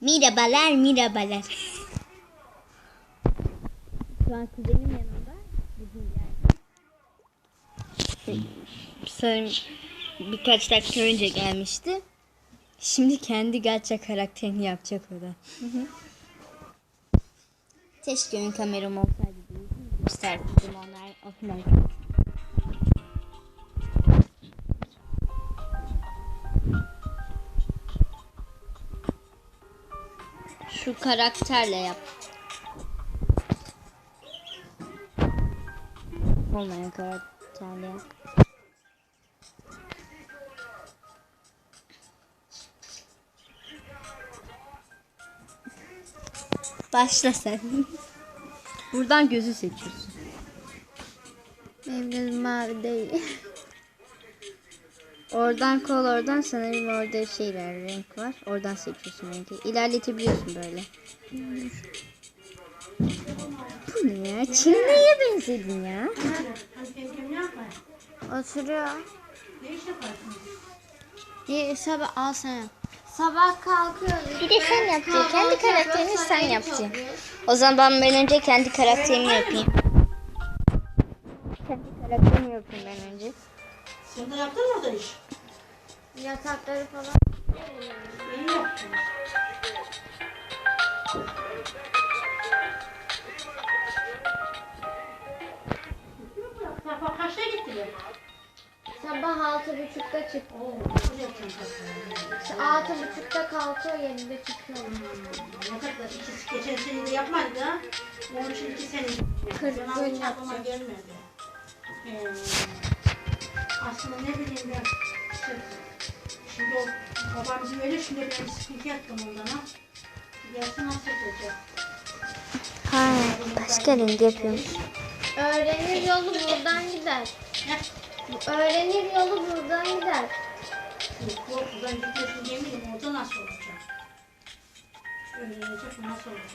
Mirabalar, mirabalar. Şu an kuzenim yanımda. Geldi. Sanırım birkaç dakika önce gelmişti. Şimdi kendi gerçek karakterini yapacak o da. Keşke ön kameram olsaydı gösterdim onlar onlar. Şu karakterle yap. Olmayan karakterle yap. Başla sen. Buradan gözü seçiyorsun. Benim gözüm mavi değil. Oradan kol oradan sanırım orada şeyler renk var. Oradan seçiyorsun rengi. İlerletebiliyorsun böyle. Bu ne ya? Çinli'ye benzedin ya. Oturuyor. İyi sabah al sen. Sabah kalkıyoruz. Bir de sen yapacaksın. Kendi karakterini sen topluyoruz. O zaman ben önce kendi karakterimi yapayım. Kendi karakterimi yapayım ben önce. Sen de yaptın mı orada iş? Yatakları falan. Yok. Sabah kaçta gittiler? Sabah altı buçukta çıktı. Altı buçukta kalkıyor yedide çıkıyor. Yataklar ikisi geçen sene de yapmadı da. Onun için iki sene. Kırk gün aklıma gelmedi. Ee, aslında ne bileyim ben. işte, Şimdi o babam öyle şimdi ben sıkıntı yaptım ondan ha. Gelsin nasıl yapacak? Ha, başka renk yapıyorum. Öğrenir yolu buradan gider. Ne? Öğrenir yolu buradan gider. Korkudan gitmesin demiyorum orada nasıl olacak? Öğrenecek mi nasıl olacak.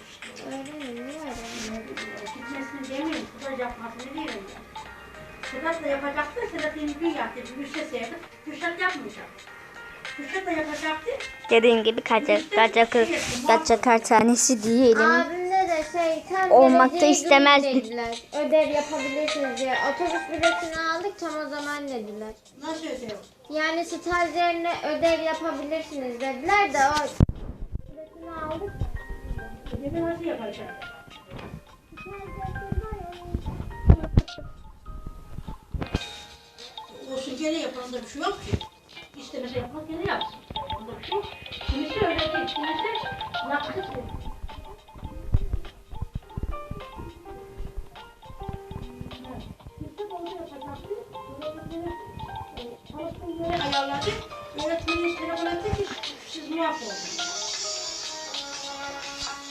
Öğrenir niye öğrenir? Gitmesini demiyorum. Kudar yapmasını diyorum ya. Kudar da yapacaktı. Sedat'ın bir yaptı. Bir şey sevdi. Kürşat yapmayacak. Kürşat da yapacaktı. Dediğim gibi kaçak kaçak kaçak kar tanesi diyelim. Abimde de şey tam Olmak da geleceği gün istemezdi. dediler. Ödev yapabilirsiniz diye. Otobüs biletini aldık tam o zaman dediler. Nasıl ödev? Yani stajyerine ödev yapabilirsiniz dediler de o biletini aldık. Ödevi nasıl yapacak? Olsun gene yapalım da bir şey yok ki. İstemese yapmak gene yapsın. Onda bir şey yok. Kimisi öğretti, kimisi yaptı ki. Evet. Kimisi de onu yapacaktı. Öğretmenleri, e, çalıştığı yere ayarladı. Öğretmenin işleri bıraktı ki siz muaf olun.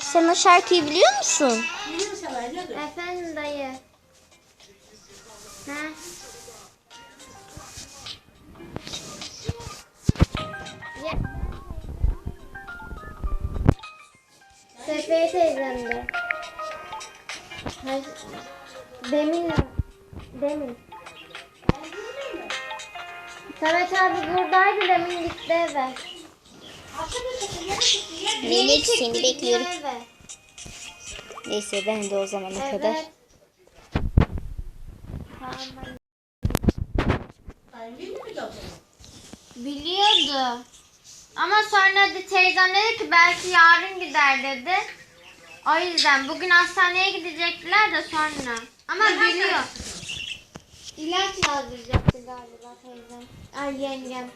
Sen o şarkıyı biliyor musun? Sefer teyzemde. Hayır. Demin. Demin. Samet abi buradaydı demin gitti eve. Seni gidiyor bekliyorum. eve. Neyse ben de o zamana Evet. kadar. Tamam. Biliyordu. Ama sonra de teyzem dedi ki belki yarın gider dedi. O yüzden bugün hastaneye gidecekler de sonra. Ama biliyor. İlaç yazdıracaktı galiba teyzem. Ay yengem.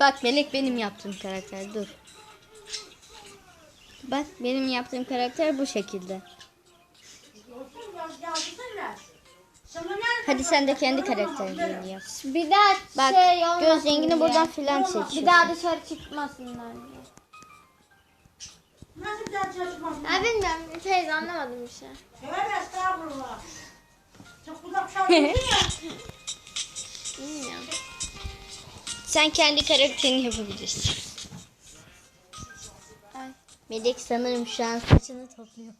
Bak Melek benim yaptığım karakter dur. Bak benim yaptığım karakter bu şekilde. Olsun ya, yazdırsana. Sana ne Hadi sen de kendi karakterini yap. Bir daha Bak şey olmasın göz rengini diye. buradan filan Bir seçiyorsun. daha dışarı çıkmasınlar diye. Nasıl bir daha çalışmam? Ya bilmiyorum teyze anlamadım bir şey. Tövbe estağfurullah. Çok kulak çalıyorsun ya. Bilmiyorum. Sen kendi karakterini yapabilirsin. Ay. Melek sanırım şu an saçını topluyor.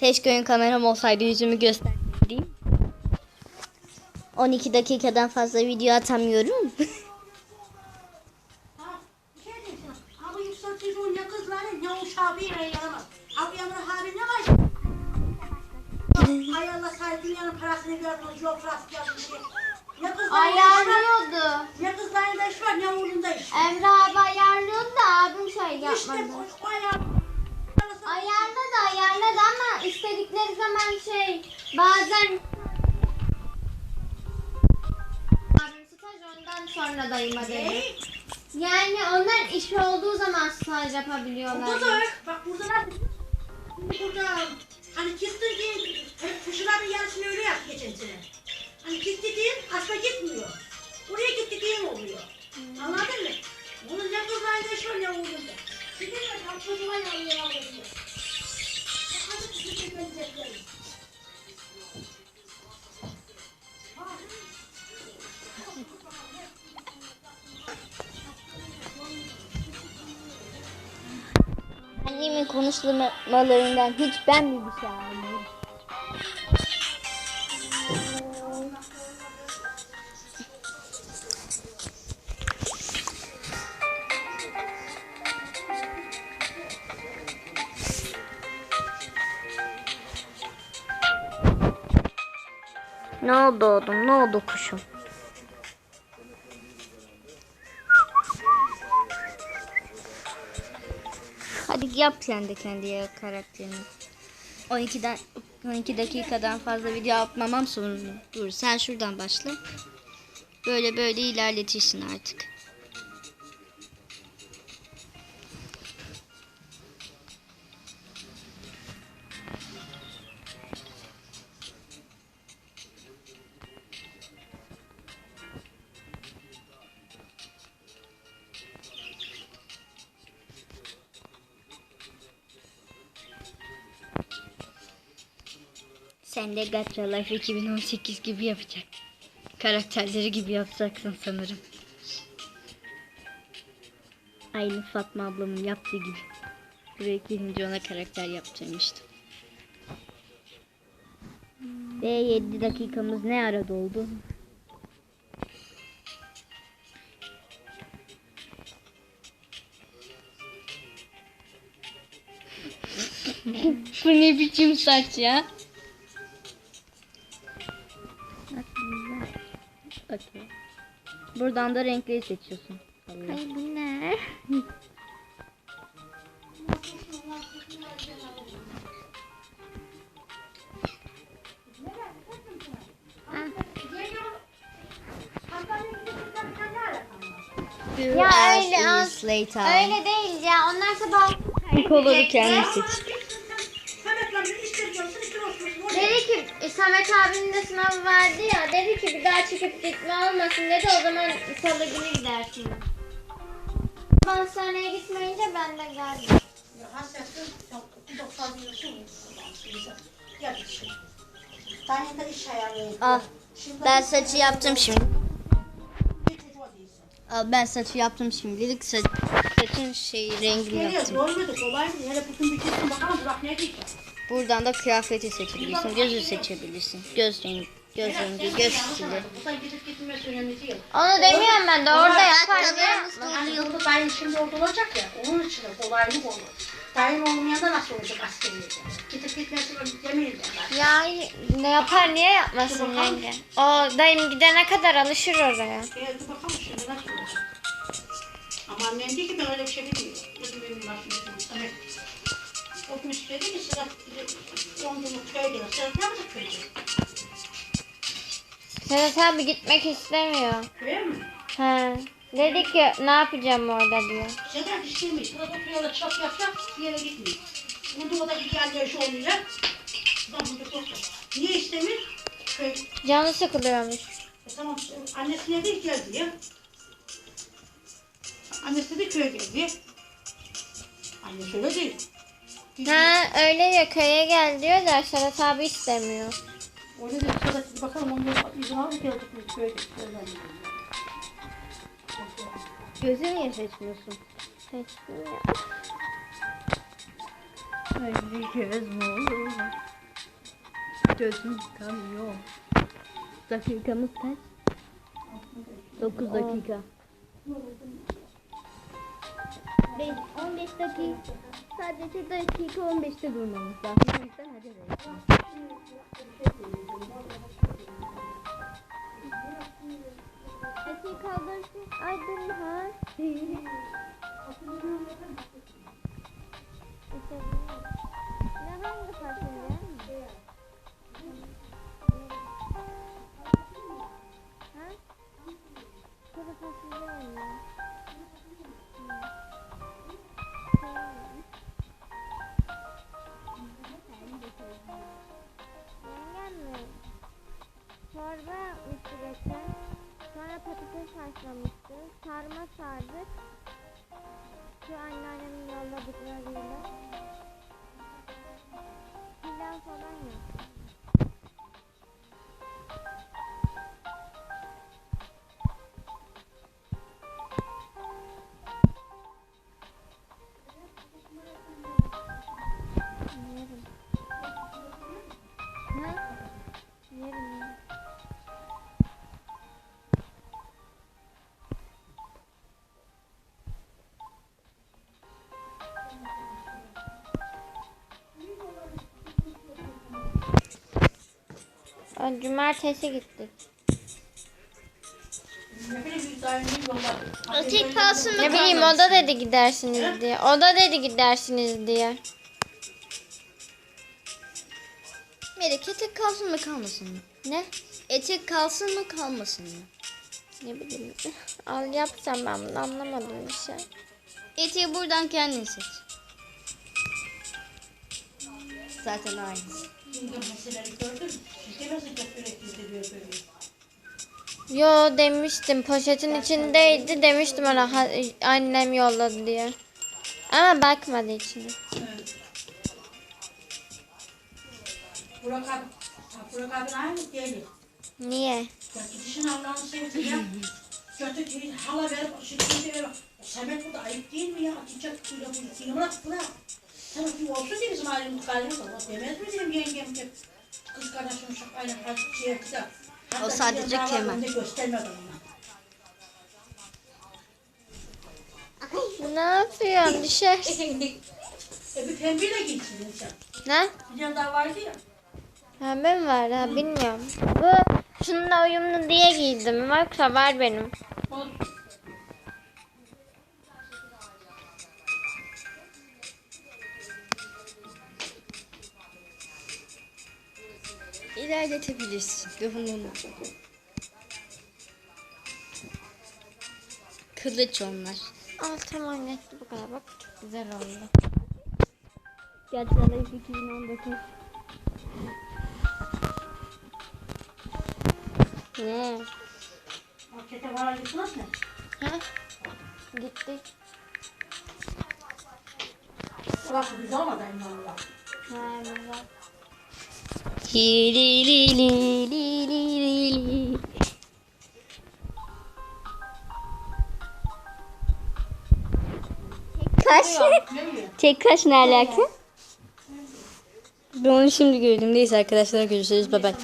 Keşke ön kameram olsaydı yüzümü göstereyim. 12 dakikadan fazla video atamıyorum. Ayarlıyordu. Ne kızların da iş var, ne oğlun iş var. Emre abi ayarlıyordu da abim şey yapmadı. İşte bu ayar. Ayarladı ayarladı ama istedikleri zaman şey bazen sonra dayıma dedi. Yani onlar iş olduğu zaman staj Burada yapabiliyorlar. da bak burada da burada hani kistin ki hep kuşlar bir yarısını öyle yaptı geçen sene. Hani değil asla gitmiyor. Oraya gitti değil oluyor. Anladın mı? Bunun ne kızlarında ne oğlunda. Şimdi de çocuğa yanıyor alıyor. Hadi kızı gönderecekler. Annemin konuşmalarından hiç ben mi bir şey anlamadım? Ne oldu oğlum? Ne oldu kuşum? Yap sen de kendi karakterini. 12'den 12 dakikadan fazla video atmamam sorun. Dur sen şuradan başla. Böyle böyle ilerletirsin artık. Sen de Gacha Life 2018 gibi yapacak. Karakterleri gibi yapacaksın sanırım. Aynı Fatma ablamın yaptığı gibi. Buraya gelince ona karakter yaptırmıştım. Ve 7 dakikamız ne ara doldu? Bu ne biçim saç ya? Okey. Buradan da renkleri seçiyorsun. Ay bu ne? Ya öyle. Öyle değil ya. Onlar sabah Koloru kendi seç. Mehmet'le bir işler görsün işler olsun. dedi ki e, Samet abinin de sınavı vardı ya. Dedi ki bir daha çıkıp gitme olmasın dedi. O zaman salı günü gidersin. Ben hastaneye gitmeyince ben de geldim. Hasretin 90 yılısın. Ya bir şey. Al. Ben saçı yaptım şimdi. bir. Al ben saçı yaptım şimdilik. Saç, saçın şey rengini yaptım. zor muydu, kolay mıydı? Hele bütün bitirsin bakalım, bırak ne diyecek? Buradan da kıyafeti seçebilirsin. Gözü seçebilirsin. Göz rengi, göz rengi, göz stili. Onu demiyorum ben de orada yapar diye. Hani orada dayın şimdi orada olacak ya, onun için de kolaylık olur. Dayın olmayan da nasıl olacak askeriyede? Gidip gitmesi demeyiz. Ya ne yapar niye yapmasın yenge? O dayım gidene kadar alışır oraya. Dur bakalım şimdi nasıl olacak? Ama annem diyor ki ben öyle bir şey bilmiyorum. Dedim benim başım Samet. O gün dedi ki? Sedat abi gitmek istemiyor. Köye mi? He. Dedi ki ne yapacağım orada diyor. Sedat istemiş. Burada oturuyor da çap yapacak. Bir yere gitmiyor. Burada o da bir yer görüşü olmayacak. Buradan burada korkacak. Niye istemiyor? Köy. Canı sıkılıyormuş. E tamam annesine de geldi ya. Annesi de köye geldi. Annesi öyle değil. Ha öyle ya köye gel diyor da Sedat abi istemiyor. Öyle de sonra siz bakalım onu da izin alıp geldik biz köyde. köyden. Gözü niye seçmiyorsun? Seçmiyor. Ay göz mü olur? Gözüm kanıyor. Dakikamız kaç? 9 dakika. 5 15 dakika sadece dakika 15'te durmamız lazım. O yüzden hadi be. Eti kaldırsın. अधिक Cumartesi gittik. Ötek kalsın mı Ne bileyim o da dedi gidersiniz diye. O da dedi gidersiniz diye. Melek etek kalsın mı kalmasın mı? Ne? Etek kalsın mı kalmasın mı? Ne bileyim. Al yapsam ben bunu anlamadım bir şey. Eteği buradan kendin seç. Zaten aynı. Gördün böyle. Yo demiştim poşetin içindeydi demiştim ona ha- annem yolladı diye. Ama bakmadı içine. Evet. Burak abi, Burak abi aynı değil. Niye? Ya gidişin Allah'ını sevdi ya. Kötü bir hala verip şimdi ver. Samet bu da ayıp değil mi ya? Atacak bırak bırak. Sen olsun diye bizim ailemiz kalbimiz ama demez mi dedim yengem ki. Kız kardeşim şu aynı hacıya kıza. O sadece kemer. Göstermedi ona. Bu ne yapıyorsun düşer? E bir pembeyle gitsin sen. Ne? Bir tane daha vardı ya. Pembe mi var ha bilmiyorum. Bu şununla uyumlu diye giydim. Yoksa var benim. O İlerletebilirsin. Yorumunu. Kılıç onlar. Al tamam yetti bu kadar bak çok güzel oldu. Alayı 2019. Ne? markete var gitmez mi? Ha? Gitti. Burası güzel olmadı inanılmaz. Ha, güzel. Kaş. Tek kaş ne alaka? Ben onu şimdi gördüm. Neyse arkadaşlar görüşürüz. Bye bye.